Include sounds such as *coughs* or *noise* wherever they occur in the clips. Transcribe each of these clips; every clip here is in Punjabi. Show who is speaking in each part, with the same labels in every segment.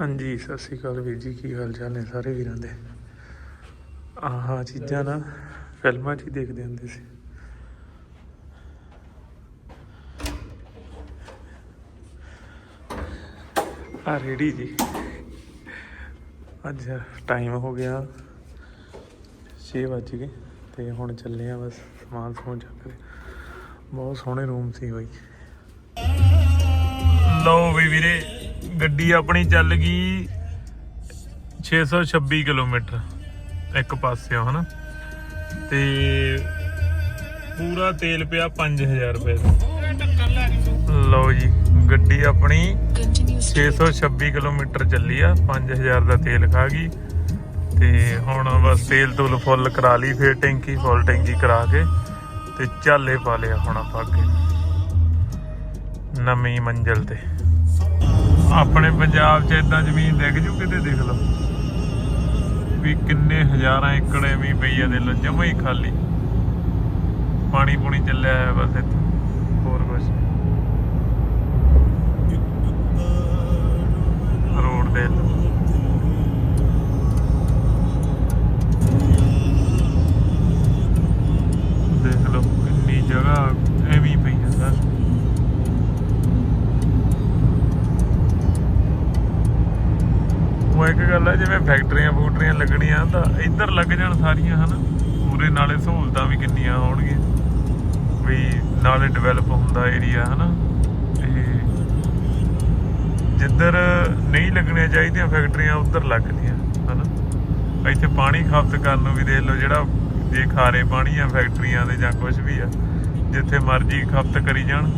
Speaker 1: ਹਾਂਜੀ, ਸਤਿ ਸ਼੍ਰੀ ਅਕਾਲ ਵੀਰ ਜੀ, ਕੀ ਹਾਲ ਚਾਲ ਨੇ ਸਾਰੇ ਵੀਰਾਂ ਦੇ? ਆਹ, ਚੀਜ਼ਾਂ ਨਾ ਫਿਲਮਾਂ 'ਚ ਹੀ ਦੇਖਦੇ ਹੁੰਦੇ ਸੀ। ਆ ਰੇੜੀ ਜੀ। ਅੱਜ ਟਾਈਮ ਹੋ ਗਿਆ 6 ਵੱਜ ਗਏ ਤੇ ਹੁਣ ਚੱਲੇ ਆ ਬਸ ਸਮਾਨ ਸਮੂਨ ਚੱਕ ਕੇ। ਬਹੁਤ ਸੋਹਣੇ ਰੂਮ ਸੀ ਬਾਈ। ਲਓ ਵੀ ਵੀਰੇ ਗੱਡੀ ਆਪਣੀ ਚੱਲ ਗਈ 626 ਕਿਲੋਮੀਟਰ ਇੱਕ ਪਾਸਿਓਂ, ਹਨਾ? ਤੇ ਪੂਰਾ ਤੇਲ ਪਿਆ 5000 ਰੁਪਏ ਦਾ। ਲਓ ਜੀ, ਗੱਡੀ ਆਪਣੀ 626 ਕਿਲੋਮੀਟਰ ਚੱਲੀ ਆ 5000 ਦਾ ਤੇਲ ਖਾ ਗਈ। ਤੇ ਹੁਣ ਬਸ ਤੇਲ ਤੂਲ ਫੁੱਲ ਕਰਾ ਲਈ, ਫਿਰ ਟੈਂਕੀ, ਫੁੱਲ ਟੈਂਕੀ ਕਰਾ ਕੇ ਤੇ ਚਾਲੇ ਪਾ ਲਿਆ ਹੁਣ ਆਪਾਂ ਅੱਗੇ। ਨਵੀਂ ਮੰਜ਼ਲ ਤੇ। ਆਪਣੇ ਪੰਜਾਬ 'ਚ ਇਦਾਂ ਜ਼ਮੀਨ ਡਿੱਗ ਜੂ ਕਿਤੇ ਦੇਖ ਲਓ। ਵੀ ਕਿੰਨੇ ਹਜ਼ਾਰਾਂ ਏਕੜ ਐਵੇਂ ਪਈ ਆ ਦੇ ਲੋ, ਜਮਾ ਹੀ ਖਾਲੀ। ਪਾਣੀ ਪੁਣੀ ਚੱਲਿਆ ਹੈ ਬਸ ਜਿਵੇਂ ਫੈਕਟਰੀਆਂ ਫੂਟਰੀਆਂ ਲੱਗਣੀਆਂ ਤਾਂ ਇੱਧਰ ਲੱਗ ਜਾਣ ਸਾਰੀਆਂ, ਹਨਾ? ਪੂਰੇ ਨਾਲੇ ਸਹੂਲਤਾਂ ਵੀ ਕਿੰਨੀਆਂ ਹੋਣਗੀਆਂ। ਵੀ ਨਾਲੇ ਡਿਵੈਲਪ ਹੁੰਦਾ ਏਰੀਆ ਹਨਾ? ਤੇ ਜਿੱਧਰ ਨਹੀਂ ਲੱਗਣੀਆਂ ਚਾਹੀਦੀਆਂ ਫੈਕਟਰੀਆਂ, ਉੱਧਰ ਲੱਗਦੀਆਂ ਹਨਾ? ਇੱਥੇ ਪਾਣੀ ਖਪਤ ਕਰਨ ਨੂੰ ਵੀ ਦੇਖ ਲਓ, ਜਿਹੜਾ ਜੇ ਖਾਰੇ ਪਾਣੀ ਆ ਫੈਕਟਰੀਆਂ ਦੇ ਜਾਂ ਕੁਝ ਵੀ ਆ, ਜਿੱਥੇ ਮਰਜ਼ੀ ਖਪਤ ਕਰੀ ਜਾਣ,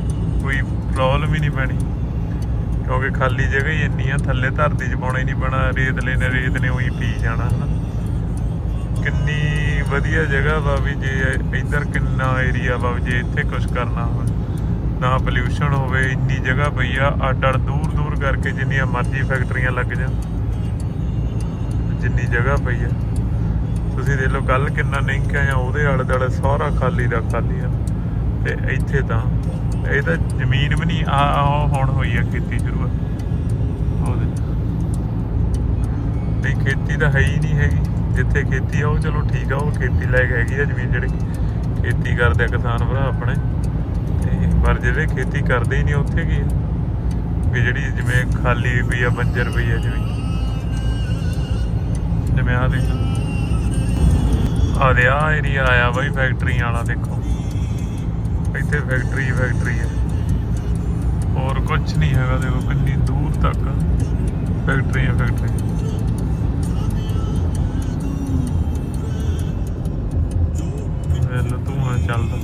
Speaker 1: ਕੋਈ ਪ੍ਰੋਬਲਮ ਹੀ ਨਹੀਂ ਪੈਣੀ। ਕਿਉਂਕਿ ਖਾਲੀ ਜਗ੍ਹਾ ਹੀ ਇੰਨੀ ਆ ਥੱਲੇ ਧਰਤੀ 'ਚ ਪਾਉਣਾ ਹੀ ਨਹੀਂ ਪੈਣਾ ਰੇਤਲੇ ਨੇ ਰੇਤ ਨੇ ਉਹੀ ਪੀ ਜਾਣਾ, ਹਨਾ। ਕਿੰਨੀ ਵਧੀਆ ਜਗ੍ਹਾ ਵਾ ਵੀ ਜੇ ਇੱਧਰ ਕਿੰਨਾ ਏਰੀਆ ਵਾ ਵੀ ਜੇ ਇੱਥੇ ਕੁਝ ਕਰਨਾ ਹੋਵੇ। ਨਾ ਪੋਲਿਊਸ਼ਨ ਹੋਵੇ, ਇੰਨੀ ਜਗ੍ਹਾ ਪਈ ਆ, ਅੱਡ ਅੱਡ, ਦੂਰ ਦੂਰ ਕਰਕੇ ਜਿੰਨੀਆਂ ਮਰਜ਼ੀ ਫੈਕਟਰੀਆਂ ਲੱਗ ਜਾਣ। ਜਿੰਨੀ ਜਗ੍ਹਾ ਪਈ ਆ। ਤੁਸੀਂ ਦੇਖ ਲਓ ਕੱਲ ਕਿੰਨਾ ਨਿੰਕਿਆ ਜਾਂ ਉਹਦੇ ਆਲੇ ਦੁਆਲੇ ਸਾਰਾ ਖਾਲੀ ਦਾ ਖਾਲੀ ਆ। ਤੇ ਇੱਥੇ ਤਾਂ ਇਹ ਤਾਂ ਜ਼ਮੀਨ ਵੀ ਨਹੀਂ ਆ ਹੁਣ ਹੋਈ ਆ ਖੇਤੀ ਸ਼ੁਰੂ ਉਹਦੇ ਨਹੀਂ, ਖੇਤੀ ਤਾਂ ਹੈ ਹੀ ਨਹੀਂ ਹੈਗੀ। ਜਿੱਥੇ ਖੇਤੀ ਆ, ਉਹ ਚਲੋ ਠੀਕ ਆ, ਉਹ ਖੇਤੀ ਲਾਇਕ ਹੈਗੀ ਆ ਜ਼ਮੀਨ ਜਿਹੜੇ। ਖੇਤੀ ਕਰਦੇ ਆ ਕਿਸਾਨ ਭਰਾ ਆਪਣੇ। ਤੇ ਪਰ ਜਿਹੜੇ ਖੇਤੀ ਕਰਦੇ ਹੀ ਨਹੀਂ, ਉੱਥੇ ਕੀ ਆ? ਵੀ ਜਿਹੜੀ ਜਿਵੇਂ ਖਾਲੀ ਪਈ ਆ, ਬੰਜਰ ਪਈ ਆ ਜਿਵੇਂ ਜਿਵੇਂ ਆ ਦੇਖ। ਆ ਦੇ ਆ ਏਰੀਆ ਆਇਆ ਬਈ ਫੈਕਟਰੀਆਂ ਵਾਲਾ ਦੇਖੋ। ਇੱਥੇ ਫੈਕਟਰੀ ਫੈਕਟਰੀ ਹੈ। ਹੋਰ ਕੁਝ ਨਹੀਂ ਹੈਗਾ, ਦੇਖੋ ਕਿੰਨੀ ਦੂਰ ਤੱਕ ਫੈਕਟਰੀਆਂ ਫੈਕਟਰੀ ਵੇਲ ਧੂਆਂ ਚੱਲਦਾ।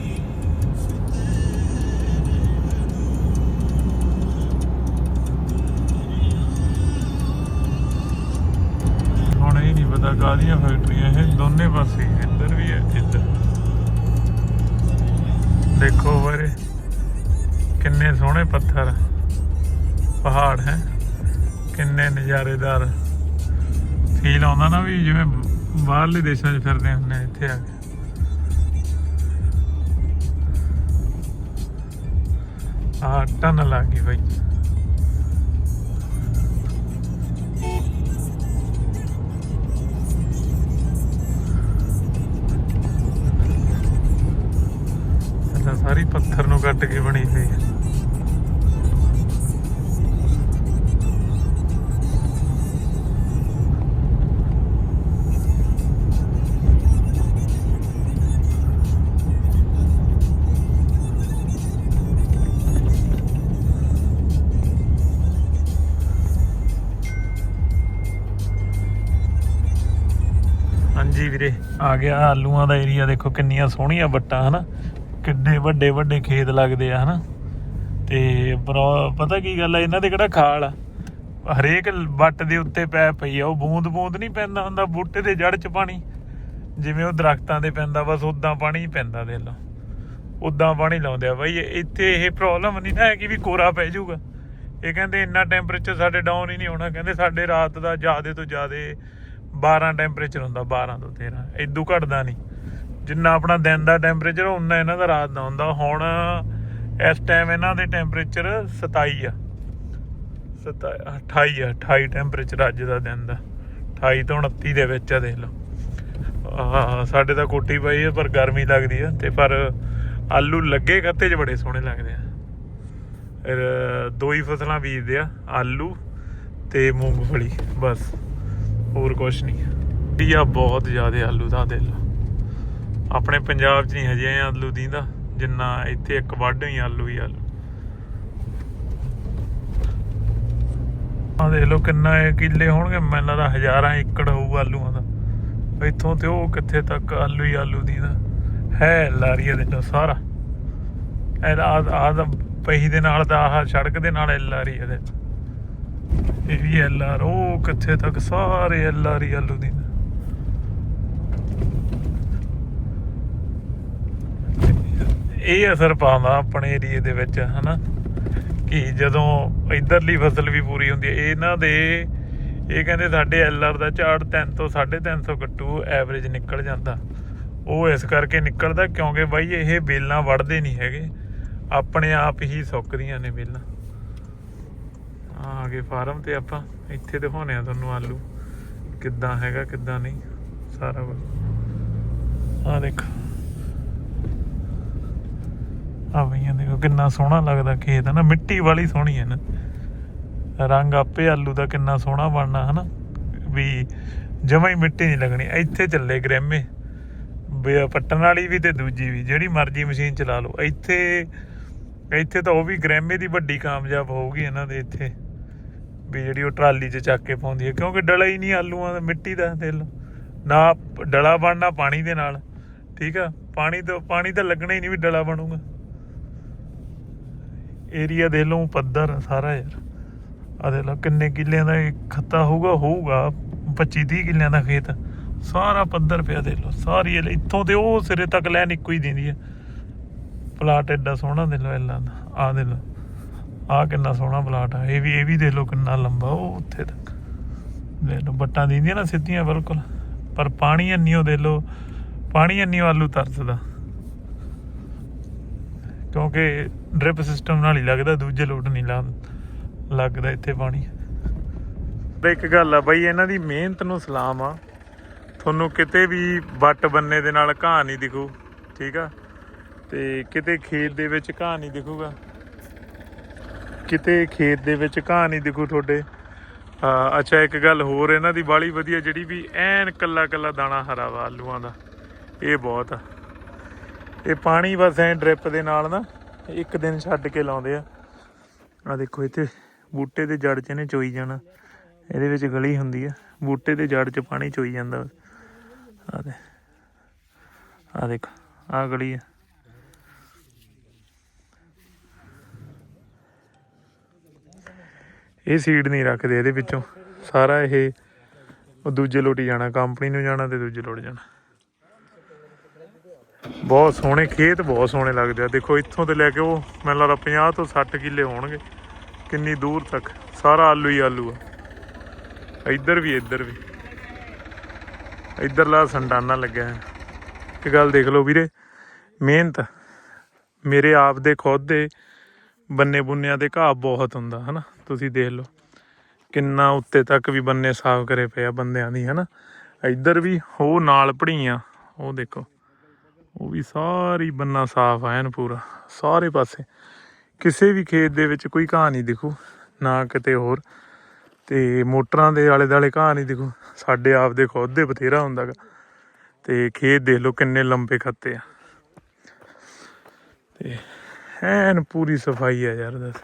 Speaker 1: ਹੁਣ ਇਹ ਨਹੀਂ ਪਤਾ ਕਾਹਦੀਆਂ ਫੈਕਟਰੀਆਂ ਇਹ ਦੋਨੇ ਪਾਸੇ, ਇੱਧਰ ਵੀ ਹੈ, ਇੱਧਰ ਦੇਖੋ ਵੀਰੇ ਕਿੰਨੇ ਸੋਹਣੇ ਪੱਥਰ। ਪਹਾੜ ਹੈ। ਕਿੰਨੇ ਨਜ਼ਾਰੇਦਾਰ। ਫੀਲ ਆਉਂਦਾ ਨਾ ਵੀ ਜਿਵੇਂ ਬਾਹਰਲੇ ਦੇਸ਼ਾਂ 'ਚ ਫਿਰਦੇ ਹੁੰਦੇ ਇੱਥੇ ਆ ਕੇ। ਆ ਟਨਲ ਆ ਗਈ ਬਾਈ। ਸਾਰੀ ਪੱਥਰ ਨੂੰ ਕੱਟ ਕੇ ਬਣੀ ਹੋਈ ਹੈ। ਹਾਂਜੀ ਵੀਰੇ, ਆ ਗਿਆ ਆਲੂਆਂ ਦਾ ਏਰੀਆ ਦੇਖੋ ਕਿੰਨੀਆਂ ਸੋਹਣੀਆਂ ਵੱਟਾਂ, ਹਨਾ? ਕਿੰਨੇ ਵੱਡੇ ਵੱਡੇ ਖੇਤ ਲੱਗਦੇ ਆ, ਹਨਾ? ਤੇ ਪਰ- ਪਤਾ ਕੀ ਗੱਲ ਆ, ਇਹਨਾਂ ਦੇ ਕਿਹੜਾ ਖਾਲ ਆ? ਹਰੇਕ ਵੱਟ ਦੇ ਉੱਤੇ ਪੈ ਪਈ ਆ, ਉਹ ਬੂੰਦ ਬੂੰਦ ਨਹੀਂ ਪੈਂਦਾ ਹੁੰਦਾ, ਬੂਟੇ ਦੇ ਜੜ 'ਚ ਪਾਣੀ। ਜਿਵੇਂ ਉਹ ਦਰਖਤਾਂ ਦੇ ਪੈਂਦਾ, ਬਸ ਉਦਾਂ ਪਾਣੀ ਹੀ ਪੈਂਦਾ ਦੇ ਲੋ ਉਦਾਂ ਪਾਣੀ ਲਾਉਂਦੇ ਆ, ਬਾਈ ਇੱਥੇ ਇਹ ਪ੍ਰੋਬਲਮ ਨਹੀਂ ਨਾ ਹੈ ਕਿ ਵੀ ਕੋਰਾ ਪੈ ਜਾਊਗਾ। ਇਹ ਕਹਿੰਦੇ ਇੰਨਾ ਟੈਂਪਰੇਚਰ ਸਾਡੇ ਡਾਊਨ ਹੀ ਨਹੀਂ ਹੋਣਾ, ਕਹਿੰਦੇ ਸਾਡੇ ਰਾਤ ਦਾ ਜ਼ਿਆਦੇ ਤੋਂ ਜ਼ਿਆਦੇ 12 ਟੈਂਪਰੇਚਰ ਹੁੰਦਾ 12 ਤੋਂ 13 ਇਦੋਂ ਘਟਦਾ ਨਹੀਂ। ਜਿੰਨਾ ਆਪਣਾ ਦਿਨ ਦਾ ਟੈਂਪਰੇਚਰ ਉਨਾ ਇਹਨਾਂ ਦਾ ਰਾਤ ਦਾ ਹੁੰਦਾ। ਹੁਣ ਇਸ ਟਾਈਮ ਇਹਨਾਂ ਦੇ ਟੈਂਪਰੇਚਰ 27 ਆ। ਸਤਾ 28 ਆ 28 ਟੈਂਪਰੇਚਰ ਅੱਜ ਦਾ ਦਿਨ ਦਾ। 28 ਤੋਂ 29 ਦੇ ਵਿੱਚ ਆ, ਦੇਖ ਲਓ। ਸਾਡੇ ਤਾਂ ਕੋਟੀ ਪਈ ਆ, ਪਰ ਗਰਮੀ ਲੱਗਦੀ ਆ। ਤੇ ਪਰ ਆਲੂ ਲੱਗੇ ਗੱਤੇ 'ਚ, ਬੜੇ ਸੋਹਣੇ ਲੱਗਦੇ ਆ। ਫਿਰ ਦੋ ਹੀ ਫਸਲਾਂ ਬੀਜਦੇ ਆ, ਆਲੂ ਤੇ ਮੂੰਗਫਲੀ, ਬਸ। ਹੋਰ ਕੁਛ ਨਹੀਂ। ਆ, ਬਹੁਤ ਜ਼ਿਆਦਾ ਆਲੂ ਦਾ ਦਿਲ। ਆਪਣੇ ਪੰਜਾਬ 'ਚ ਨਹੀਂ ਹਜੇ ਆਲੂ ਦੀਂਦਾ, ਜਿੰਨਾ ਇੱਥੇ ਇੱਕ ਵੱਢ ਹੀ ਆਲੂ ਹੀ ਆਲੂ। ਆ ਦੇਖ ਲਓ ਕਿੰਨਾ ਕਿੱਲੇ ਹੋਣਗੇ, ਮੈਨੂੰ ਲੱਗਦਾ ਹਜ਼ਾਰਾਂ ਏਕੜ ਹੋਊ ਆਲੂਆਂ ਦਾ। ਇੱਥੋਂ ਤੇ ਉਹ ਕਿੱਥੇ ਤੱਕ ਆਲੂ ਹੀ ਆਲੂ ਦੀਦਾ। ਹੈ ਲਾਰੀਆ ਦੇ ਲੋ ਸਾਰਾ। ਇਹ ਆ ਆ ਪਹੀ ਦੇ ਨਾਲ ਦਾ ਆਹ ਸੜਕ ਦੇ ਨਾਲ ਐਲ ਆ ਇਹਦੇ। ਇਹ ਵੀ ਐਲ ਆਰ, ਉਹ ਕਿੱਥੇ ਤੱਕ ਸਾਰੇ ਐਲ ਆਰ ਆਲੂ ਦੀ ਇਹ ਅਸਰ ਪਾਉਂਦਾ ਆਪਣੇ ਏਰੀਏ ਦੇ ਵਿੱਚ, ਹਨਾ? ਕਿ ਜਦੋਂ ਇਧਰਲੀ ਫਸਲ ਵੀ ਪੂਰੀ ਹੁੰਦੀ ਹੈ, ਇਹਨਾਂ ਦੇ, ਇਹ ਕਹਿੰਦੇ ਸਾਡੇ ਐਲ ਆਰ ਦਾ ਝਾੜ 3 ਤੋਂ 350 ਗੱਟੂ ਐਵਰੇਜ ਨਿਕਲ ਜਾਂਦਾ। ਉਹ ਇਸ ਕਰਕੇ ਨਿਕਲਦਾ ਕਿਉਂਕਿ ਬਾਈ ਇਹ ਬੇਲਾਂ ਵੜਦੇ ਨਹੀਂ ਹੈਗੇ। ਆਪਣੇ ਆਪ ਹੀ ਸੁੱਕਦੀਆਂ ਨੇ ਬੇਲਾਂ। ਆ ਗਏ ਫਾਰਮ ਤੇ ਆਪਾਂ, ਇੱਥੇ ਦਿਖਾਉਣੇ ਆ ਤੁਹਾਨੂੰ ਆਲੂ। ਕਿੱਦਾਂ ਹੈਗਾ, ਕਿੱਦਾਂ ਨਹੀਂ, ਸਾਰਾ ਕੁਝ ਆ ਦੇਖ। ਆ ਬਈਆਂ ਦੇਖੋ, ਕਿੰਨਾ ਸੋਹਣਾ ਲੱਗਦਾ ਖੇਤ ਹੈ ਨਾ, ਮਿੱਟੀ ਵਾਲੀ ਸੋਹਣੀ ਹੈ ਨਾ। ਰੰਗ ਆਪੇ ਆਲੂ ਦਾ ਕਿੰਨਾ ਸੋਹਣਾ ਬਣਨਾ ਹੈ ਨਾ ਵੀ ਜਮਾਂ ਹੀ ਮਿੱਟੀ ਨਹੀਂ ਲੱਗਣੀ, ਇੱਥੇ ਚੱਲੇ ਗ੍ਰੈਮੇ ਵੀ ਪੱਟਣ ਵਾਲੀ ਵੀ ਤੇ ਦੂਜੀ ਵੀ, ਜਿਹੜੀ ਮਰਜ਼ੀ ਮਸ਼ੀਨ ਚਲਾ ਲਓ। ਇੱਥੇ ਇੱਥੇ ਤਾਂ ਉਹ ਵੀ ਗ੍ਰੈਮੇ ਦੀ ਵੱਡੀ ਕਾਮਯਾਬ ਹੋਊਗੀ ਇਹਨਾਂ ਦੇ ਇੱਥੇ। ਵੀ ਜਿਹੜੀ ਉਹ ਟਰਾਲੀ 'ਚ ਚੱਕ ਕੇ ਪਾਉਂਦੀ ਹੈ, ਕਿਉਂਕਿ ਡਲਾ ਹੀ ਨਹੀਂ ਆਲੂਆਂ ਦਾ, ਮਿੱਟੀ ਦਾ ਦਿਲ ਨਾ ਡਲਾ ਬਣਨਾ ਪਾਣੀ ਦੇ ਨਾਲ, ਠੀਕ ਆ? ਪਾਣੀ ਤੋਂ, ਪਾਣੀ ਤਾਂ ਲੱਗਣਾ ਹੀ ਨਹੀਂ ਵੀ ਡਲਾ ਬਣੂਗਾ। ਏਰੀਆ ਦੇ ਲਓ, ਪੱਧਰ ਸਾਰਾ ਯਾਰ। ਆ ਦੇ ਲਓ, ਕਿੰਨੇ ਕਿੱਲਿਆਂ ਦਾ ਖੱਤਾ ਹੋਊਗਾ ਹੋਊਗਾ 25 30 ਕਿੱਲਿਆਂ ਦਾ ਖੇਤ। ਸਾਰਾ ਪੱਧਰ ਪਿਆ ਦੇ ਲਓ, ਸਾਰੀ ਇੱਥੋਂ ਤੇ ਉਹ ਸਿਰੇ ਤੱਕ ਲੈਣ ਇੱਕੋ ਹੀ ਦਿੰਦੀ ਹੈ ਪਲਾਟ ਐਡਾ ਸੋਹਣਾ ਦੇ ਲਓ ਐਲਾਂ ਦਾ। ਆ ਦੇ ਲਓ ਆ ਕਿੰਨਾ ਸੋਹਣਾ ਪਲਾਟ ਆ। ਇਹ ਵੀ ਇਹ ਵੀ ਦੇ ਲਓ, ਕਿੰਨਾ ਲੰਬਾ ਉਹ ਉੱਥੇ ਤੱਕ ਦੇ ਲਓ, ਬੱਟਾਂ ਦਿੰਦੀਆਂ ਨਾ ਸਿੱਧੀਆਂ, ਬਿਲਕੁਲ। ਪਰ ਪਾਣੀ ਇੰਨੀ ਉਹ ਦੇ ਲਓ, ਪਾਣੀ ਇੰਨੀ ਆਲੂ ਤਰਸਦਾ। ਕਿਉਂਕਿ ਡ੍ਰਿਪ ਸਿਸਟਮ ਨਾਲ ਹੀ ਲੱਗਦਾ, ਦੂਜੇ ਲੋਟ ਨਹੀਂ ਲਾ, ਲੱਗਦਾ ਇੱਥੇ ਪਾਣੀ। ਤੇ ਇੱਕ ਗੱਲ ਆ ਬਾਈ, ਇਹਨਾਂ ਦੀ ਮਿਹਨਤ ਨੂੰ ਸਲਾਮ ਆ। ਤੁਹਾਨੂੰ ਕਿਤੇ ਵੀ ਵੱਟ ਬੰਨੇ ਦੇ ਨਾਲ ਘਾਹ ਨਹੀਂ ਦਿਖੂ, ਠੀਕ ਆ? ਤੇ ਕਿਤੇ ਖੇਤ ਦੇ ਵਿੱਚ ਘਾਹ ਨਹੀਂ ਦਿਖੂਗਾ। ਕਿਤੇ ਖੇਤ ਦੇ ਵਿੱਚ ਘਾਹ ਨਹੀਂ ਦਿਖੂ ਤੁਹਾਡੇ। ਅੱਛਾ, ਇੱਕ ਗੱਲ ਹੋਰ, ਇਹਨਾਂ ਦੀ ਬਾਲੀ ਵਧੀਆ ਜਿਹੜੀ ਵੀ ਐਨ ਕੱਲਾ ਕੱਲਾ ਦਾਣਾ ਹਰਾ ਵਾ ਆਲੂਆਂ ਦਾ। ਇਹ ਬਹੁਤ ਆ। ਇਹ ਪਾਣੀ ਬਸ ਐ ਡ੍ਰਿਪ ਦੇ ਨਾਲ ਨਾ ਇੱਕ ਦਿਨ ਛੱਡ ਕੇ ਲਾਉਂਦੇ ਆ। ਆ ਦੇਖੋ ਇੱਥੇ ਬੂਟੇ ਦੇ ਜੜ 'ਚ ਇਹਨੇ ਚੋਈ ਜਾਣਾ। ਇਹਦੇ ਵਿੱਚ ਗਲੀ ਹੁੰਦੀ ਆ। ਬੂਟੇ ਦੇ ਜੜ 'ਚ ਪਾਣੀ ਚੋਈ ਜਾਂਦਾ। ਆ ਦੇ ਆ ਦੇਖ ਆ ਗਲੀ ਆ। ਇਹ ਸੀਡ ਨਹੀਂ ਰੱਖਦੇ ਇਹਦੇ ਵਿੱਚੋਂ। ਸਾਰਾ ਇਹ ਦੂਜੇ ਲੋਟ ਹੀ ਜਾਣਾ ਕੰਪਨੀ ਨੂੰ ਜਾਣਾ ਤੇ ਦੂਜੇ ਲੋਟ ਜਾਣਾ। ਬਹੁਤ ਸੋਹਣੇ, ਖੇਤ ਬਹੁਤ ਸੋਹਣੇ ਲੱਗਦੇ ਆ। ਦੇਖੋ, ਇੱਥੋਂ ਤੇ ਲੈ ਕੇ ਉਹ ਮੈਨੂੰ ਲੱਗਦਾ 50 ਤੋਂ 60 ਕਿੱਲੇ ਹੋਣਗੇ। ਕਿੰਨੀ ਦੂਰ ਤੱਕ। ਸਾਰਾ ਆਲੂ ਹੀ ਆਲੂ ਆ। ਇੱਧਰ ਵੀ ਇੱਧਰ ਵੀ। ਇੱਧਰਲਾ ਸੰਡਾਨਾ ਲੱਗਿਆ ਹੈ ਇੱਕ ਗੱਲ ਦੇਖ ਲਓ ਵੀਰੇ, ਮਿਹਨਤ। ਮੇਰੇ ਆਪ ਦੇ ਖੁਦ ਦੇ ਬੰਨੇ ਬੁੰਨਿਆਂ ਦੇ ਘਾਹ ਬਹੁਤ ਹੁੰਦਾ, ਹਨਾ? ਤੁਸੀਂ ਦੇਖ ਲਓ। ਕਿੰਨਾ ਉੱਤੇ ਤੱਕ ਵੀ ਬੰਨੇ ਸਾਫ਼ ਕਰੇ ਪਏ ਆ ਬੰਦਿਆਂ ਦੀ, ਹਨਾ? ਇੱਧਰ ਵੀ ਉਹ ਨਾਲ ਪੜੀਆਂ ਉਹ ਦੇਖੋ। ਉਹ ਵੀ ਸਾਰੀ ਬੰਨਾ ਸਾਫ਼ ਆ ਐਨ ਪੂਰਾ, ਸਾਰੇ ਪਾਸੇ। ਕਿਸੇ ਵੀ ਖੇਤ ਦੇ ਵਿੱਚ ਕੋਈ ਘਾਹ ਨਹੀਂ ਦਿਖੂ, ਨਾ ਕਿਤੇ ਹੋਰ। ਤੇ ਮੋਟਰਾਂ ਦੇ ਆਲੇ ਦਾਲੇ ਘਾਹ ਨਹੀਂ ਦਿਖੂ, ਸਾਡੇ ਆਪ ਦੇ ਖੁਦ ਦੇ ਬਥੇਰਾ ਹੁੰਦਾਗਾ ਤੇ ਖੇਤ ਦੇਖ ਲਓ ਕਿੰਨੇ ਲੰਬੇ ਖੱਤੇ ਆ। ਤੇ ਐਨ ਪੂਰੀ ਸਫ਼ਾਈ ਆ ਯਾਰ, ਦੱਸ।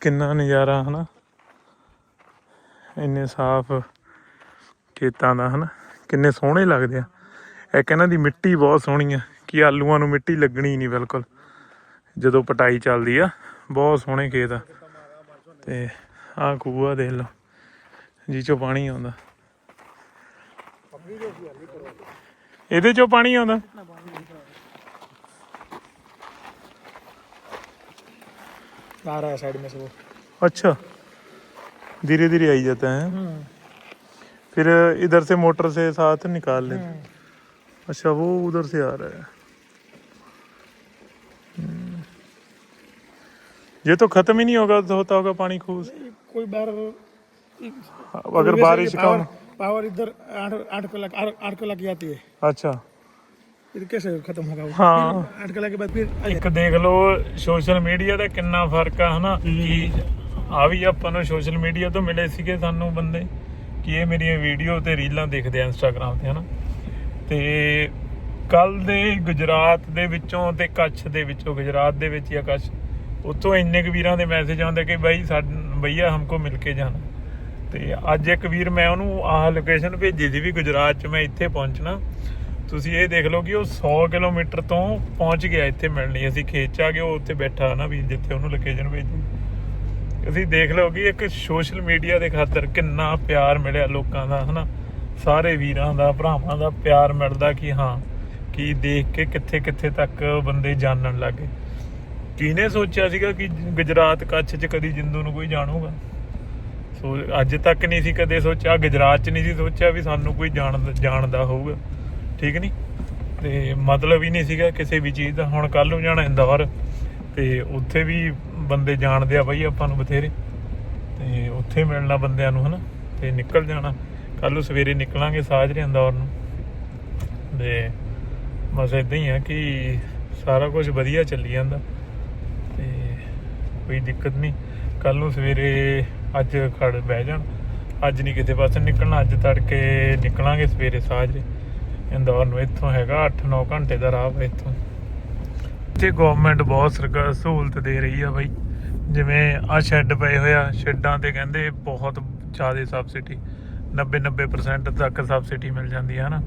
Speaker 1: ਕਿੰਨਾ ਨਜ਼ਾਰਾ, ਹਨਾ? ਇੰਨੇ ਸਾਫ਼ ਖੇਤਾਂ ਦਾ, ਹਨਾ? ਕਿੰਨੇ ਸੋਹਣੇ ਲੱਗਦੇ ਆ। ਇੱਕ ਇਹਨਾਂ ਦੀ ਮਿੱਟੀ ਬਹੁਤ ਸੋਹਣੀ ਆ ਕਿ ਆਲੂਆਂ ਨੂੰ ਮਿੱਟੀ ਲੱਗਣੀ ਨਹੀਂ ਬਿਲਕੁਲ ਜਦੋਂ ਪਟਾਈ ਚੱਲਦੀ ਆ ਬਹੁਤ ਸੋਹਣੇ ਖੇਤ ਆ ਤੇ ਆਹ ਖੂਹ ਆ ਦੇਖ ਲਓ ਜੀ ਚੋਂ ਪਾਣੀ ਆਉਂਦਾ ਇਹਦੇ ਚੋਂ ਪਾਣੀ ਆਉਂਦਾ
Speaker 2: आ रहा है साइड में से वो
Speaker 1: अच्छा धीरे धीरे आई जाता है फिर इधर से मोटर से साथ निकाल ले अच्छा वो उधर से आ रहा है हम्म। ये तो खत्म ही नहीं होगा तो होता होगा पानी खूह से
Speaker 2: कोई बार
Speaker 1: अगर बारिश का
Speaker 2: पावर, पावर इधर आठ आठ कलाक आठ आठ कलाक की आती है
Speaker 1: अच्छा
Speaker 2: फिर कैसे खत्म होगा वो
Speaker 1: हाँ
Speaker 2: आठ कलाक के बाद फिर
Speaker 1: ਇੱਕ ਦੇਖ ਲਓ ਸੋਸ਼ਲ ਮੀਡੀਆ ਦਾ ਕਿੰਨਾ ਫਰਕ ਆ ਹਨਾ ਕਿ ਆ ਵੀ ਆਪਾਂ ਨੂੰ ਸੋਸ਼ਲ ਮੀਡੀਆ ਤੋਂ ਮਿਲੇ ਸੀਗੇ ਸਾਨੂੰ ਬੰਦੇ ਕਿ ਇਹ ਮੇਰੀਆਂ ਵੀਡੀਓ ਤੇ ਰੀਲਾਂ ਦੇਖਦੇ ਆ ਇੰਸਟਾਗ੍ਰam ਤੇ ਹਨਾ ਤੇ ਕੱਲ ਦੇ ਗੁਜਰਾਤ ਦੇ ਵਿੱਚੋਂ ਤੇ ਕੱਛ ਦੇ ਵਿੱਚੋਂ, ਗੁਜਰਾਤ ਦੇ ਵਿੱਚ ਜਾਂ ਕੱਛ, ਉੱਥੋਂ ਇੰਨੇ ਕੁ ਵੀਰਾਂ ਦੇ ਮੈਸੇਜ ਆਉਂਦੇ ਕਿ ਬਾਈ ਸਾਡ ਭਈਆ ਹਮਕੋ ਮਿਲ ਕੇ ਜਾਣਾ। ਤੇ ਅੱਜ ਇੱਕ ਵੀਰ ਮੈਂ ਉਹਨੂੰ ਆਹ ਲੋਕੇਸ਼ਨ ਭੇਜੀ ਸੀ ਵੀ ਗੁਜਰਾਤ 'ਚ ਮੈਂ ਇੱਥੇ ਪਹੁੰਚਣਾ। ਤੁਸੀਂ ਇਹ ਦੇਖ ਲਓ ਕਿ ਉਹ 100 ਕਿਲੋਮੀਟਰ ਤੋਂ ਪਹੁੰਚ ਗਿਆ ਇੱਥੇ ਮਿਲਣ ਲਈ। ਅਸੀਂ ਖੇਤ 'ਚ ਆ ਗਏ ਉਹ ਉੱਥੇ ਬੈਠਾ ਨਾ ਵੀ ਜਿੱਥੇ ਉਹਨੂੰ ਲੋਕੇਸ਼ਨ ਭੇਜੀ। ਅਸੀਂ ਦੇਖ ਲਓ ਕਿ ਇੱਕ ਸੋਸ਼ਲ ਮੀਡੀਆ ਦੇ ਖਾਤਰ ਕਿੰਨਾ ਪਿਆਰ ਮਿਲਿਆ ਲੋਕਾਂ ਦਾ, ਹਨਾ। ਸਾਰੇ ਵੀਰਾਂ ਦਾ, ਭਰਾਵਾਂ ਦਾ ਪਿਆਰ ਮਿਲਦਾ ਕਿ ਹਾਂ, ਕਿ ਦੇਖ ਕੇ ਕਿੱਥੇ ਕਿੱਥੇ ਤੱਕ ਬੰਦੇ ਜਾਣਨ ਲੱਗੇ। ਕਿਹਨੇ ਸੋਚਿਆ ਸੀਗਾ ਕਿ ਗੁਜਰਾਤ ਕੱਛ 'ਚ ਕਦੀ ਜਿੰਦੂ ਨੂੰ ਕੋਈ ਜਾਣੂਗਾ? ਸੋ ਅੱਜ ਤੱਕ ਨਹੀਂ ਸੀ ਕਦੇ ਸੋਚਿਆ, ਗੁਜਰਾਤ 'ਚ ਨਹੀਂ ਸੀ ਸੋਚਿਆ ਵੀ ਸਾਨੂੰ ਕੋਈ ਜਾਣ ਜਾਣਦਾ ਹੋਊਗਾ। ਠੀਕ ਨਹੀਂ ਤੇ ਮਤਲਬ ਹੀ ਨਹੀਂ ਸੀਗਾ ਕਿਸੇ ਵੀ ਚੀਜ਼ ਦਾ। ਹੁਣ ਕੱਲ ਨੂੰ ਜਾਣਾ ਇੰਦੌਰ, ਤੇ ਉੱਥੇ ਵੀ ਬੰਦੇ ਜਾਣਦੇ ਆ ਬਈ ਆਪਾਂ ਨੂੰ ਬਥੇਰੇ। ਤੇ ਉੱਥੇ ਮਿਲਣਾ ਬੰਦਿਆਂ ਨੂੰ, ਹਨਾ? ਤੇ ਨਿਕਲ ਜਾਣਾ। ਕੱਲ ਨੂੰ ਸਵੇਰੇ ਨਿਕਲਾਂਗੇ ਸਾਜਰੇ ਇੰਦੌਰ ਨੂੰ ਤੇ ਬਸ ਇਦਾਂ ਹੀ ਆ ਕਿ ਸਾਰਾ ਕੁਝ ਵਧੀਆ ਚੱਲੀ ਜਾਂਦਾ। ਤੇ ਕੋਈ ਦਿੱਕਤ ਨਹੀਂ ਕੱਲ ਨੂੰ ਸਵੇਰੇ ਅੱਜ ਖੜ ਬਹਿ ਜਾਣ। ਅੱਜ ਨਹੀਂ ਕਿਤੇ ਪਾਸੇ ਨਿਕਲਣਾ, ਅੱਜ ਤੜਕੇ ਨਿਕਲਾਂਗੇ ਸਵੇਰੇ ਸਾਜਰੇ ਇੰਦੌਰ ਨੂੰ ਇੱਥੋਂ ਹੈਗਾ 8-9 ਘੰਟੇ ਦਾ ਰਾਹ ਇੱਥੋਂ। ਇੱਥੇ ਗਵਰਨਮੈਂਟ ਬਹੁਤ ਸਰਕਾਰ ਸਹੂਲਤ ਦੇ ਰਹੀ ਆ ਬਾਈ। ਜਿਵੇਂ ਆ ਸ਼ੈੱਡ ਪਏ ਹੋਇਆ ਸ਼ੈੱਡਾਂ ਤੇ ਕਹਿੰਦੇ ਬਹੁਤ ਜ਼ਿਆਦਾ ਸਬਸਿਡੀ 90-90% ਤੱਕ ਸਬਸਿਡੀ ਮਿਲ ਜਾਂਦੀ ਹੈ ਹਨਾ?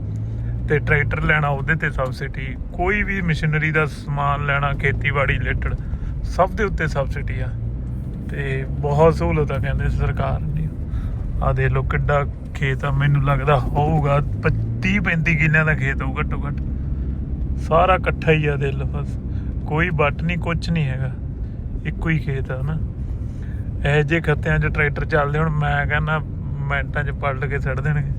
Speaker 1: ਤੇ ਟਰੈਕਟਰ ਲੈਣਾ ਉਹਦੇ ਤੇ ਸਬਸਿਡੀ ਕੋਈ ਵੀ ਮਸ਼ੀਨਰੀ ਦਾ ਸਮਾਨ ਲੈਣਾ, ਖੇਤੀਬਾੜੀ ਰਿਲੇਟਡ ਸਭ ਦੇ ਉੱਤੇ ਸਬਸਿਡੀ ਆ। ਤੇ ਬਹੁਤ ਸਹੂਲਤਾਂ ਕਹਿੰਦੇ ਸਰਕਾਰ ਨੇ। ਆ ਦੇ ਲਓ ਕਿੱਡਾ ਖੇਤ ਆ, ਮੈਨੂੰ ਲੱਗਦਾ ਹੋਊਗਾ 30 35 ਕਿੱਲਿਆਂ ਦਾ ਖੇਤ ਹੋਊ ਘੱਟੋ ਘੱਟ। ਸਾਰਾ ਇਕੱਠਾ ਹੀ ਆ ਦੇਖ ਲਓ ਬਸ। ਕੋਈ ਵੱਟ ਨਹੀਂ ਕੁਝ ਨਹੀਂ ਹੈਗਾ। ਇੱਕੋ ਹੀ ਖੇਤ ਆ ਨਾ ਇਹ ਜੇ ਖੱਤਿਆਂ 'ਚ ਟਰੈਕਟਰ ਚੱਲਦੇ, ਹੁਣ ਮੈਂ ਕਹਿੰਦਾ ਮਿੰਟਾਂ 'ਚ ਪਲਟ ਕੇ ਛੱਡ ਦੇਣਗੇ।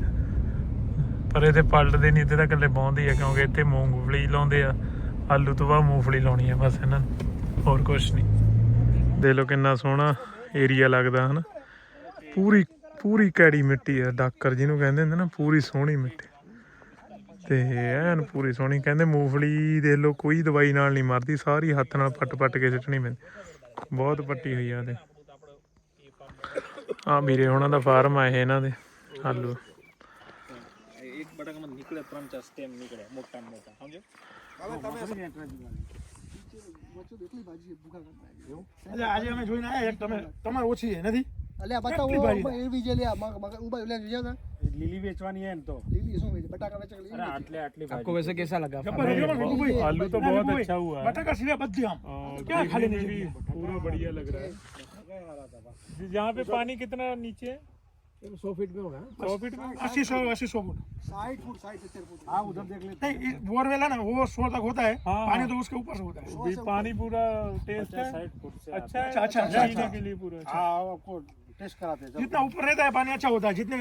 Speaker 1: ਪਰ ਇਹਦੇ ਪਲਟਦੇ ਨਹੀਂ, ਇੱਥੇ ਤਾਂ ਇਕੱਲੇ ਬੌਂਦੇ ਆ, ਕਿਉਂਕਿ ਇੱਥੇ ਮੂੰਗਫਲੀ ਲਾਉਂਦੇ ਆ, ਆਲੂ ਤੋਂ ਬਾਅਦ ਮੂੰਗਫਲੀ ਲਾਉਣੀ ਆ ਬਸ ਇਹਨਾਂ ਨੇ, ਹੋਰ ਕੁਝ ਨਹੀਂ। ਦੇਖ ਲਓ ਕਿੰਨਾ ਸੋਹਣਾ ਏਰੀਆ ਲੱਗਦਾ, ਹਨਾ। ਪੂਰੀ ਪੂਰੀ ਕੈੜੀ ਮਿੱਟੀ ਆ, ਡਾਕਰ ਜਿਹਨੂੰ ਕਹਿੰਦੇ ਹੁੰਦੇ ਨਾ, ਪੂਰੀ ਸੋਹਣੀ ਮਿੱਟੀ। ਤੇ ਐਨ ਪੂਰੀ ਸੋਹਣੀ, ਕਹਿੰਦੇ ਮੂੰਗਫਲੀ ਦੇਖ ਲਓ, ਕੋਈ ਦਵਾਈ ਨਾਲ ਨਹੀਂ ਮਰਦੀ, ਸਾਰੀ ਹੱਥ ਨਾਲ ਪੱਟ ਪੱਟ ਕੇ ਸਿੱਟਣੀ ਪੈਂਦੀ। ਬਹੁਤ ਪੱਟੀ ਹੋਈ ਆ ਤੇ ਆ ਮੇਰੇ ਉਹਨਾਂ ਦਾ ਫਾਰਮ ਆ ਇਹ ਇਹਨਾਂ ਦੇ ਆਲੂ
Speaker 3: एक बटा का निकले त्रमचा स्टेम निकले मोटा मोटा समझे
Speaker 2: આજે આજે અમે જોઈને આયા એક તમે તમારે ઓછી છે નથી
Speaker 4: અલ્યા
Speaker 2: કેટલી
Speaker 4: બતાવો
Speaker 2: ભારી?
Speaker 4: એવી જે લ્યા મગ મગ ઉભા લે જોયા તા
Speaker 3: લીલી વેચવાની હે ને તો
Speaker 4: લીલી શું વેચે બટાકા વેચે કે લીલી
Speaker 3: અરે
Speaker 4: વેચે?
Speaker 3: આટલે આટલી
Speaker 5: आपको वैसे कैसा लगा
Speaker 2: જબ્બર है, જબ્બર,
Speaker 1: बहुत-
Speaker 2: भाई।
Speaker 1: आलू तो
Speaker 2: भाई,
Speaker 1: बहुत
Speaker 2: भाई,
Speaker 1: अच्छा हुआ है।
Speaker 2: बटाका सिवा बद्दी हम
Speaker 1: और
Speaker 2: क्या
Speaker 1: देखने
Speaker 2: खाली
Speaker 1: में
Speaker 2: नहीं
Speaker 1: भी
Speaker 2: चाहिए?
Speaker 1: पूरा बढ़िया लग रहा है यहाँ पे पानी कितना नीचे है?
Speaker 5: सौ फीट में होगा
Speaker 1: सौ फीट में?
Speaker 2: अस्सी सौ अस्सी सौ फुट।
Speaker 4: साठ फुट साठ सत्तर फुट।
Speaker 3: हाँ उधर देख लेते
Speaker 2: नहीं बोरवेल है ना वो सौ तक होता है।
Speaker 1: हाँ,
Speaker 2: पानी
Speaker 1: हाँ।
Speaker 2: तो उसके ऊपर से होता है।
Speaker 1: पानी पूरा टेस्ट है? अच्छा
Speaker 2: अच्छा, अच्छा, अच्छा,
Speaker 1: पीने
Speaker 2: अच्छा।
Speaker 1: के लिए पूरा अच्छा।
Speaker 3: हाँ आपको टेस्ट कराते हैं
Speaker 2: जितना ऊपर रहता है पानी अच्छा होता है। जितने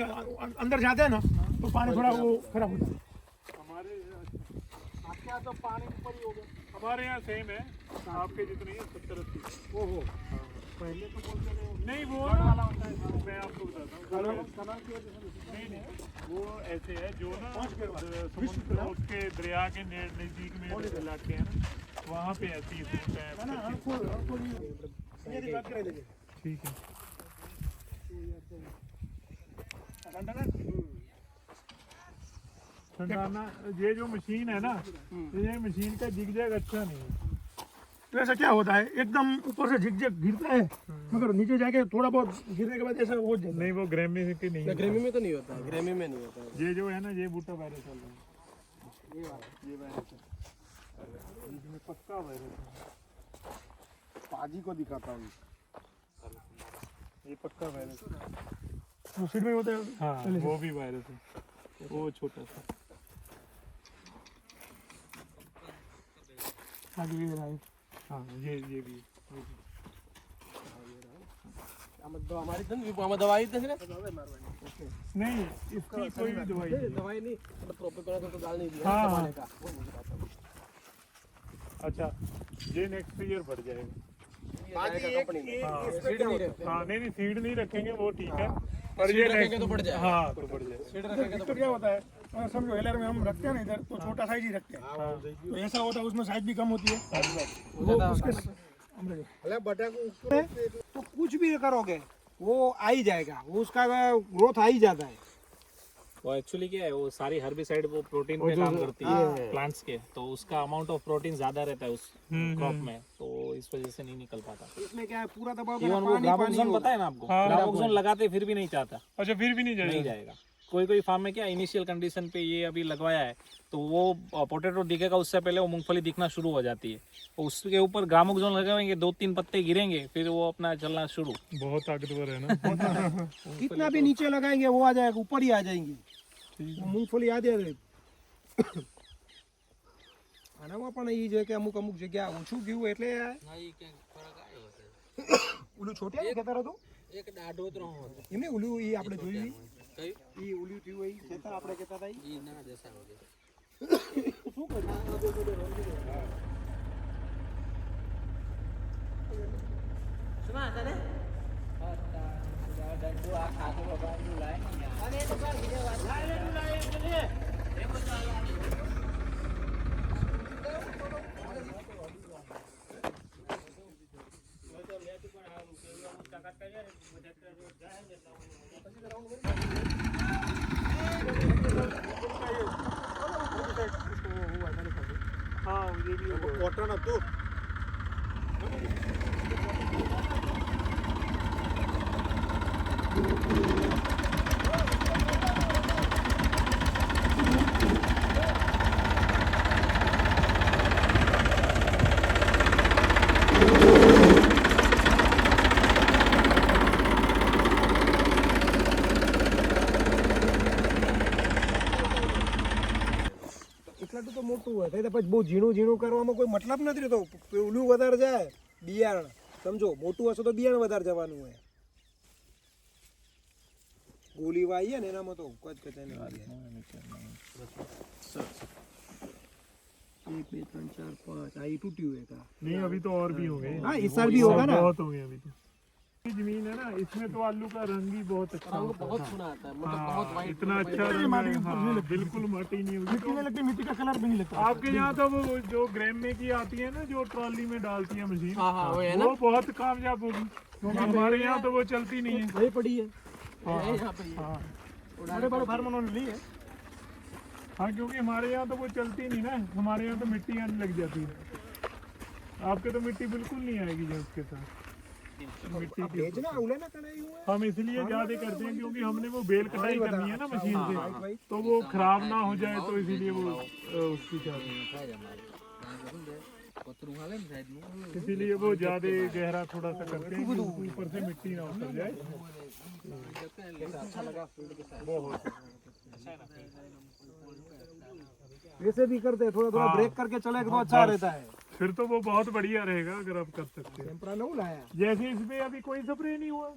Speaker 2: अंदर जाते हैं ना तो पानी थोड़ा वो खराब होता है।
Speaker 1: हमारे आपके यहाँ तो पानी ऊपर ही होगा हमारे यहाँ सेम है। आपके जितने सत्तर अस्सी। वो हो। पहले तो बोलते थे नहीं वो वाला होता है मैं आपको बताता हूँ। नहीं नहीं वो ऐसे है जो ना उसके दरिया के नज़दीक में इलाके हैं ना वहाँ पे ऐसी है ठीक है। ठंडाना ये जो मशीन है ना ये मशीन का जिग जैग अच्छा नहीं है।
Speaker 2: तो ऐसा क्या होता है? एकदम ऊपर से झिक झिक गिरता है मगर नीचे जाके थोड़ा बहुत गिरने के बाद ऐसा हो जाता
Speaker 1: नहीं वो ग्रेमी से नहीं
Speaker 5: ग्रेमी में तो नहीं होता ग्रेमी में नहीं होता।
Speaker 1: ये जो है ना ये बूटा वायरस चल रहा है ये वायरस है। इसमें पक्का वायरस
Speaker 3: पाजी को दिखाता हूँ।
Speaker 1: ये पक्का वायरस है।
Speaker 2: वो सीट में होता है?
Speaker 1: हाँ वो भी वायरस है। वो छोटा सा
Speaker 2: ये है
Speaker 1: ये ये भी
Speaker 5: हमारी दवाई दे
Speaker 1: नहीं। इसकी कोई भी दवाई नहीं।
Speaker 5: दवाई नहीं मतलब तो डाल नहीं दिया
Speaker 1: हाँ, हाँ।
Speaker 5: का। है।
Speaker 1: अच्छा ये नेक्स्ट ईयर बढ़ जाएगा।
Speaker 5: बाकी एक
Speaker 1: हाँ नहीं नहीं सीड नहीं रखेंगे वो ठीक है। पर ये
Speaker 5: तो बढ़ जाएगा।
Speaker 1: हाँ तो बढ़
Speaker 5: रखेंगे तो
Speaker 2: तो क्या होता है? समझो हेलर में हम रखते हैं ना इधर तो छोटा साइज़ ही रखते हैं। तो ऐसा होता है उसमें साइज़ भी कम होती है। वो उसके
Speaker 4: तो कुछ भी करोगे वो आ ही जाएगा। वो उसका ग्रोथ आ ही जाता है।
Speaker 3: वो एक्चुअली क्या है वो सारी हर्बिसाइड वो प्रोटीन पे काम करती है। प्लांट्स के। तो उसका अमाउंट ऑफ़ प्रोटीन ज़्यादा रहता है उस क्रॉप में। तो इस वजह से नहीं निकल पाता।
Speaker 4: इसमें क्या है पूरा दबाव
Speaker 3: वो ग्रामोक्सोन पता है ना आपको? लगाते फिर भी नहीं चाहता।
Speaker 1: अच्छा फिर भी नहीं जाएगा।
Speaker 3: कोई कोई फार्म में क्या इनिशियल कंडीशन पे ये अभी लगवाया है तो वो पोटैटो दिखेगा उससे पहले वो मूंगफली दिखना शुरू हो जाती है तो उसके ऊपर ग्रामोक्सोन लगाएंगे दो तीन पत्ते गिरेंगे फिर वो अपना चलना शुरू
Speaker 1: बहुत ताकतवर है ना *laughs* *laughs*
Speaker 4: कितना भी नीचे लगाएंगे वो आ जाएगा ऊपर ही आ जाएंगी वो मूंगफली आ जाए આનામાં પણ એ છે કે અમુક અમુક જગ્યા ઓછું ગયું એટલે ઓલું છોટે ખેતર હતું
Speaker 5: एक डाढोतरो होतो
Speaker 4: એમને ઓલું એ આપણે જોયું *coughs* *coughs* ઈ ઉલ્યું થયું હોય કેતા આપણે કેતા હતા ઈ.
Speaker 5: ના દશાનો
Speaker 4: શું કર્યું સુમા હતા લાય અને હા કॉटन હતું મોટું હોય તો પછી બહુ ઝીણું ઝીણું કરવામાં કોઈ મતલબ નથી રહેતો પેલું વધારે જાય બિયારણ સમજો મોટું હશે તો બિયારણ વધારે જવાનું હોય ગોલી વાઈએ ને એનામાં તો કચ કચાઈને વાગે एक दो तीन चार पाँच आई टूटी हुई था
Speaker 1: नहीं अभी तो और भी होंगे
Speaker 4: हाँ इस साल भी होगा ना
Speaker 1: बहुत होंगे अभी तो ये ज़मीन है ना इसमें तो आलू का रंग ही बहुत अच्छा होता
Speaker 5: बहुत सुना आता है मतलब बहुत
Speaker 1: हाँ,
Speaker 5: वाइट
Speaker 1: इतना अच्छा रंग है, हाँ, बिल्कुल माटी नहीं होगी
Speaker 2: मिट्टी नहीं लगती मिट्टी का कलर भी नहीं लगता।
Speaker 1: आपके यहाँ तो वो जो ग्राम में की आती है ना जो ट्रॉली में डालती है मशीन
Speaker 5: हाँ हाँ वो है ना।
Speaker 1: वो बहुत कामयाब होगी। क्योंकि हमारे यहाँ तो वो चलती नहीं है।
Speaker 4: वही पड़ी है।
Speaker 5: है।
Speaker 1: हाँ
Speaker 2: बड़े बड़े ली है।
Speaker 1: हाँ क्योंकि हमारे यहाँ तो वो चलती नहीं ना हमारे यहाँ तो मिट्टी आने लग जाती है। आपके तो मिट्टी बिल्कुल नहीं आएगी जो उसके साथ। की
Speaker 4: भेजना उले कढ़ाई हुआ
Speaker 1: हम इसलिए ज़्यादा करते हैं क्योंकि हमने वो बेल कटाई करनी है ना मशीन से। तो वो खराब ना हो जाए तो इसीलिए वो उसकी चाहते इसीलिए वो ज़्यादा गहरा थोड़ा सा करते हैं ऊपर से मिट्टी ना उतर जाए। बहुत
Speaker 4: वैसे भी करते हैं थोड़ा थोड़ा
Speaker 1: हाँ।
Speaker 4: ब्रेक करके चले तो अच्छा रहता है।
Speaker 1: फिर तो वो बहुत बढ़िया रहेगा अगर आप कर सकते हैं
Speaker 4: टेम्परा नहीं लाया
Speaker 1: जैसे इसमें अभी कोई स्प्रे नहीं हुआ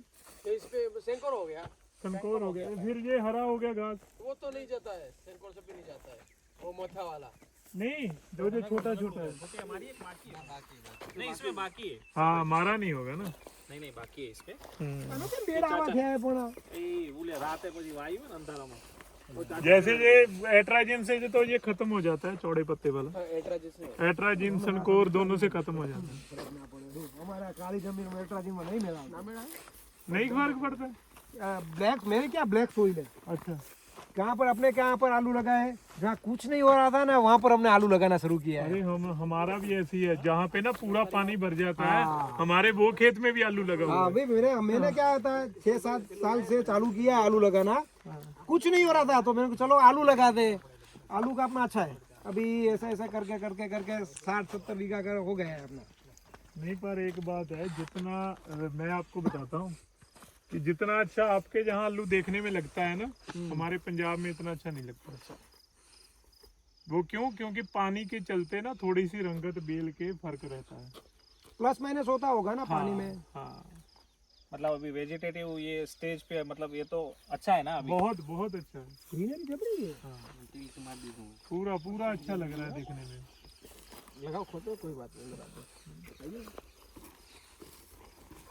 Speaker 5: तो इस पे सेंकर हो गया
Speaker 1: संकोर हो गया फिर ये हरा हो गया घास
Speaker 5: वो तो नहीं जाता है सेंकर से भी नहीं जाता है वो मोथा वाला
Speaker 1: नहीं जो जो छोटा छोटा है
Speaker 3: हमारी एक बाकी है नहीं इसमें बाकी है
Speaker 1: हाँ मारा नहीं होगा ना
Speaker 3: नहीं नहीं बाकी है इसपे
Speaker 4: આનો કેમ બેડ આવા થયા પણ
Speaker 3: એ બોલે રાતે પછી વાયુ ને અંધારામાં
Speaker 1: जैसे ये एट्राजिन से तो ये खत्म हो जाता है चौड़े पत्ते वाला।
Speaker 5: हाँ,
Speaker 1: एट्राजिन सनकोर दोनों से खत्म हो जाता है।
Speaker 4: हमारा काली ज़मीन में एट्राजिन नहीं मिला।
Speaker 1: नहीं फ़र्क पड़ता
Speaker 4: ब्लैक मेरे क्या ब्लैक सोइल है?
Speaker 1: अच्छा।
Speaker 4: कहाँ पर अपने कहाँ पर आलू लगाए जहाँ कुछ नहीं हो रहा था ना वहाँ पर हमने आलू लगाना शुरू किया है।
Speaker 1: हम हमारा भी ऐसी है जहाँ पे ना पूरा हाँ। पानी भर जाता है हाँ। हमारे वो खेत में भी आलू लगा हुआ
Speaker 4: है। मेरे मैंने क्या था छह सात साल से चालू किया आलू लगाना। कुछ नहीं हो रहा था तो मैंने कहा चलो आलू लगा दे। आलू का अपना अच्छा है। अभी ऐसा ऐसा करके करके करके साठ सत्तर बीघा कर हो गया है अपना।
Speaker 1: नहीं पर एक बात है जितना मैं आपको बताता हूँ कि जितना अच्छा आपके जहाँ आलू देखने में लगता है ना हमारे पंजाब में इतना अच्छा नहीं लगता। वो क्यों? क्योंकि पानी के चलते ना थोड़ी सी रंगत बेल के फ़र्क रहता है।
Speaker 4: प्लस माइनस होता होगा ना हाँ, पानी में।
Speaker 1: हाँ।
Speaker 3: मतलब अभी वेजिटेटिव ये स्टेज पे मतलब ये तो अच्छा है ना अभी
Speaker 1: बहुत बहुत अच्छा है
Speaker 4: ग्रीनरी जब रही है
Speaker 1: पूरा पूरा अच्छा लग रहा है देखने में
Speaker 5: लगाओ खोदो कोई बात नहीं लगा दो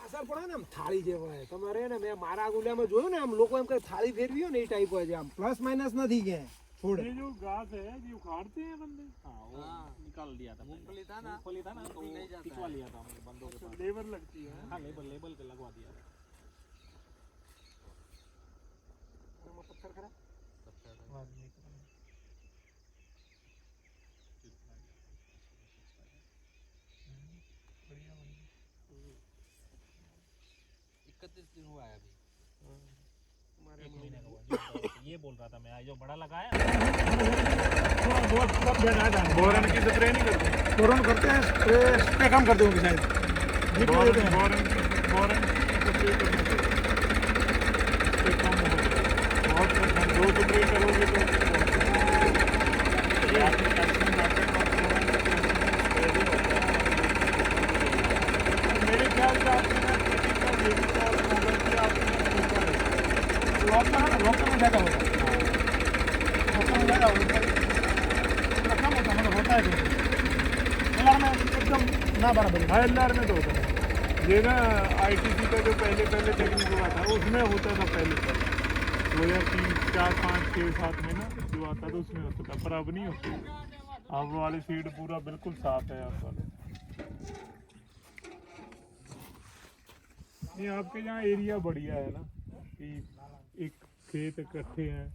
Speaker 4: અસર પડે ને આમ થાળી જેવો હોય તમારે ને મેં મારા ગુલિયામાં જોયું ને આમ લોકો એમ કે થાળી ફેરવી હોય ને એ ટાઈપ હોય છે આમ પ્લસ માઇનસ નથી કે છોડ
Speaker 1: ये जो घास है ये उखाड़ते हैं बंदे
Speaker 3: निकाल लिया था मूंगफली था ना? मूंगफली था ना तो खिंचवा लिया था हमने बंदों के पास।
Speaker 1: लेबर लगती है।
Speaker 3: हाँ लेबर लेबर पे लगवा दिया था।
Speaker 4: पत्थर खड़ा हम्म,
Speaker 5: इकतीस दिन हुआ है अभी।
Speaker 3: हाँ। हम्म। हमारे महीने का हुआ। ये बोल रहा था मैं जो बड़ा लगाया
Speaker 1: बोरन की स्प्रे नहीं करते।
Speaker 2: बोरन करते हैं स्प्रे स्प्रे कम करते होंगे शायद।
Speaker 1: बोरन बोरन बोरन दो स्प्रे आपने आपने
Speaker 2: होगा। ना बराबर है।
Speaker 1: हाँ एल में तो होता है ये ना आईटीसी का जो पहले पहले टेक्निक हुआ था उसमें होता था पहले दो हजार तीन चार पाँच छः सात में ना जो आता था उसमें होता था पर अब नहीं होता अब वाले सीड पूरा बिल्कुल साफ है अब वाले ये आपके यहाँ एरिया बढ़िया है ना कि एक खेत इकट्ठे हैं